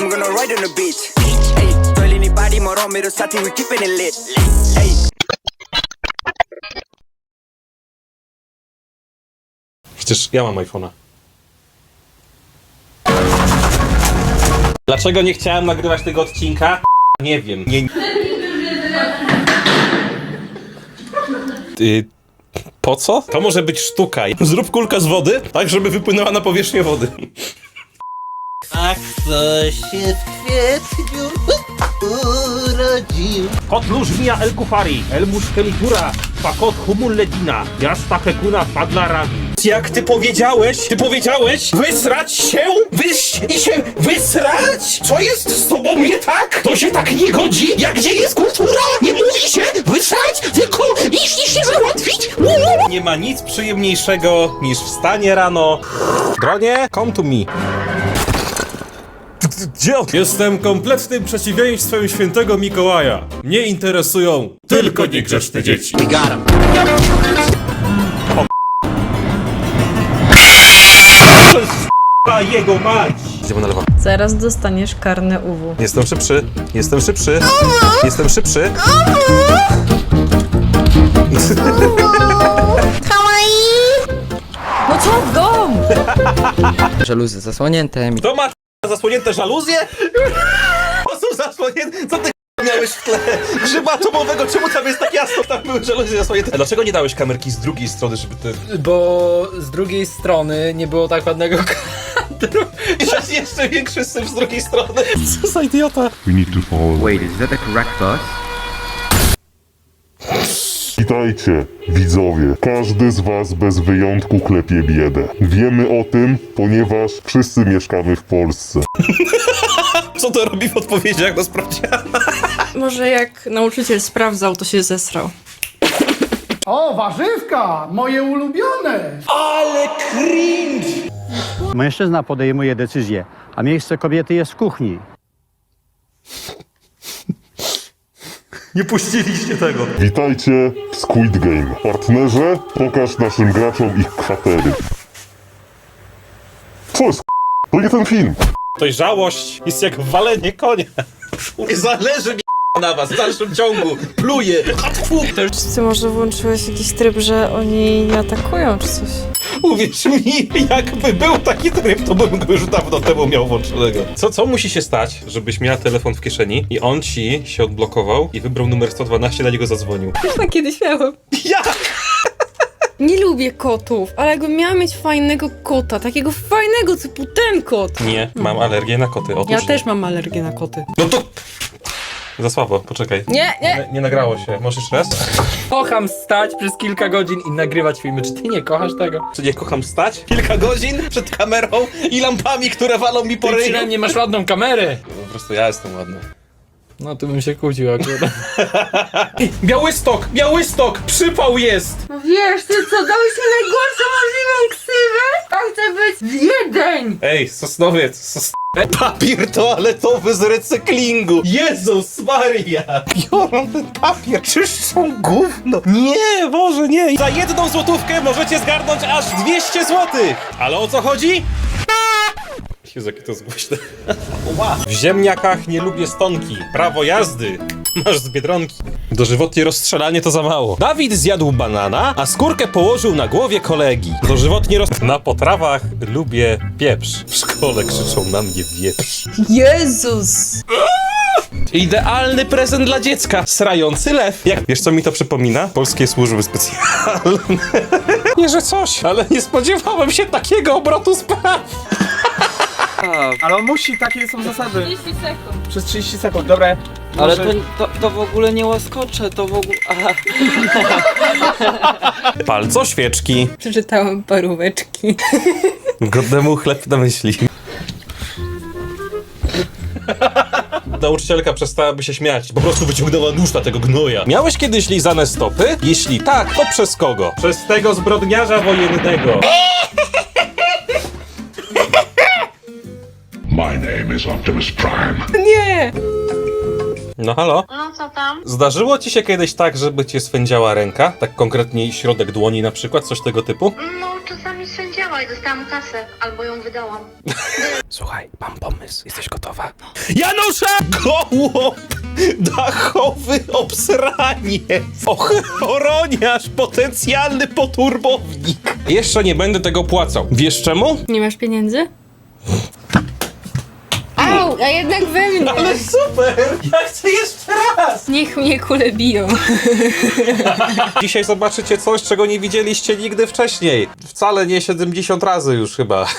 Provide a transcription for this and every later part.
I'm gonna ride on the beach. Hey, toilet ni body moro mero sati we keeping it lit. Hey. Przecież ja mam iPhone'a. Dlaczego nie chciałem nagrywać tego odcinka? Nie wiem. Nie... Y, po co? To może być sztuka. Zrób kulkę z wody, tak żeby wypłynęła na powierzchnię wody. A kto się w kwietniu urodził? Kot lużmija el kufari, el muszkelitura, fakot humul ledina, jasta hekuna padla ragi. Jak ty powiedziałeś? Ty powiedziałeś? Wysrać się? Wyś i się wysrać? Co jest z tobą nie tak? To się tak nie godzi? Jak gdzie jest kultura? Nie mówi się wysrać, tylko iść i się załatwić. Nie ma nic przyjemniejszego niż wstanie rano. Dronie, come to me. Gdzie on? Jestem kompletnym przeciwieństwem świętego Mikołaja. Mnie interesują tylko niegrzeczne dzieci. A jego mać! Idziemy na lewo. Zaraz dostaniesz karne UW. Jestem szybszy, jestem szybszy, jestem szybszy. No co w dom? Żaluzy zasłonięte, Kto ma zasłonięte żaluzje? To są zasłonięte... Co ty miałeś w tle? Grzyba atomowego, czemu tam jest tak jasno? Tam były żaluzje zasłonięte. A dlaczego nie dałeś kamerki z drugiej strony, żeby ty... bo z drugiej strony nie było tak ładnego kadru. Jest jeszcze większy syf z drugiej strony. Co za idiota? Wait, is that the correct bus? Witajcie, widzowie. Każdy z was bez wyjątku klepie biedę. Wiemy o tym, ponieważ wszyscy mieszkamy w Polsce. Co to robi w odpowiedziach na sprawdzian? Może jak nauczyciel sprawdzał, to się zesrał. O, warzywka! Moje ulubione! Mężczyzna podejmuje decyzję, a miejsce kobiety jest w kuchni. Nie puściliście tego. Witajcie w Squid Game. Partnerze, pokaż naszym graczom ich kwatery. Co jest To nie ten film. Dojrzałość jest jak walenie konia. Nie zależy mi na was w dalszym ciągu. Pluję. Ty może włączyłeś jakiś tryb, że oni nie atakują, czy coś? Uwierz mi, jakby był taki tryb, to bym go już dawno temu miał włączonego. Co, co musi się stać, żebyś miała telefon w kieszeni i on ci się odblokował i wybrał numer 112 na niego zadzwonił? Już na kiedyś miałem. Jak? Nie lubię kotów, ale jakbym miała mieć fajnego kota, takiego fajnego typu ten kot. Nie, mam alergię na koty. Otóż Ja nie. też mam alergię na koty. No to... Za słabo, poczekaj. Nie, nie! Nie, nie nagrało się. Możesz jeszcze raz? Kocham stać przez kilka godzin i nagrywać filmy. Czy ty nie kochasz tego? Czy nie kocham stać? Kilka godzin przed kamerą i lampami, które walą mi po Ty ryju. przynajmniej masz ładną kamerę. Po prostu ja jestem ładny. No tu bym się kłócił akurat. Białystok! Białystok! Przypał jest! No wiesz, ty co, dałeś mi najgorszą możliwą ksywę? A chcę być Wiedeń! Ej, Sosnowiec, sos... Papier toaletowy z recyklingu! Jezus Maria! Biorą ten papier, czyszczą gówno! Nie, Boże, nie! Za jedną złotówkę możecie zgarnąć aż 200 złotych! Ale o co chodzi? Jezu, jakie to jest głośne. W ziemniakach nie lubię stonki. Prawo jazdy. Masz z Biedronki. Dożywotnie rozstrzelanie to za mało. Dawid zjadł banana, a skórkę położył na głowie kolegi. Dożywotnie roz... Na potrawach lubię pieprz. W szkole krzyczą na mnie wieprz. Jezus! Idealny prezent dla dziecka. Srający lew. Jak wiesz, co mi to przypomina? Polskie służby specjalne. nie, że coś, ale nie spodziewałem się takiego obrotu spraw. Ale on musi, takie są zasady. 30 sekund. Przez 30 sekund, dobre. Ale to, to, to w ogóle nie łaskocze, to w ogóle... Aha. Palco świeczki. Przeczytałam paróweczki. Godnemu chleb na myśli. Nauczycielka przestałaby się śmiać. Po prostu wyciągnęła nóż na tego gnoja. Miałeś kiedyś lizane stopy? Jeśli tak, to przez kogo? Przez tego zbrodniarza wojennego. My name is Optimus Prime. Nie! No halo? No co tam? Zdarzyło ci się kiedyś tak, żeby cię swędziała ręka? Tak konkretnie środek dłoni na przykład, coś tego typu? No czasami sędziała i dostałam kasę, albo ją wydałam. Słuchaj, mam pomysł. Jesteś gotowa? Janusza! Gołąb! Dachowy obsraniec! Ochroniarz! Potencjalny poturbownik! Jeszcze nie będę tego płacał. Wiesz czemu? Nie masz pieniędzy? A jednak we mnie. Ale super! Ja chcę jeszcze raz! Niech mnie kule biją. Dzisiaj zobaczycie coś, czego nie widzieliście nigdy wcześniej. Wcale nie 70 razy już chyba.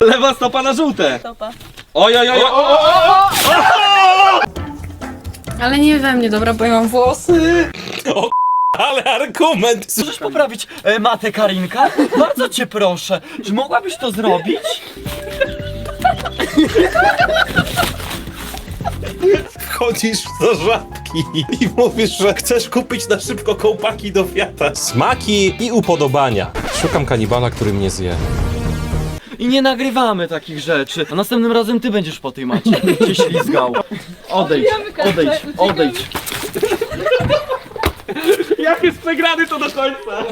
Lewa stopa na żółte. Stopa. Oj, oj, oj, oj, Ale nie we mnie, dobra, bo ja mam włosy. Ale argument! Możesz poprawić e, matę Karinka? Bardzo cię proszę. Czy mogłabyś to zrobić? Wchodzisz do żabki i mówisz, że chcesz kupić na szybko kołpaki do Fiata. Smaki i upodobania. Szukam kanibala, który mnie zje. I nie nagrywamy takich rzeczy. A następnym razem ty będziesz po tej macie się ślizgał. Odejdź, odejdź, odejdź. Jak jest przegrany to do końca.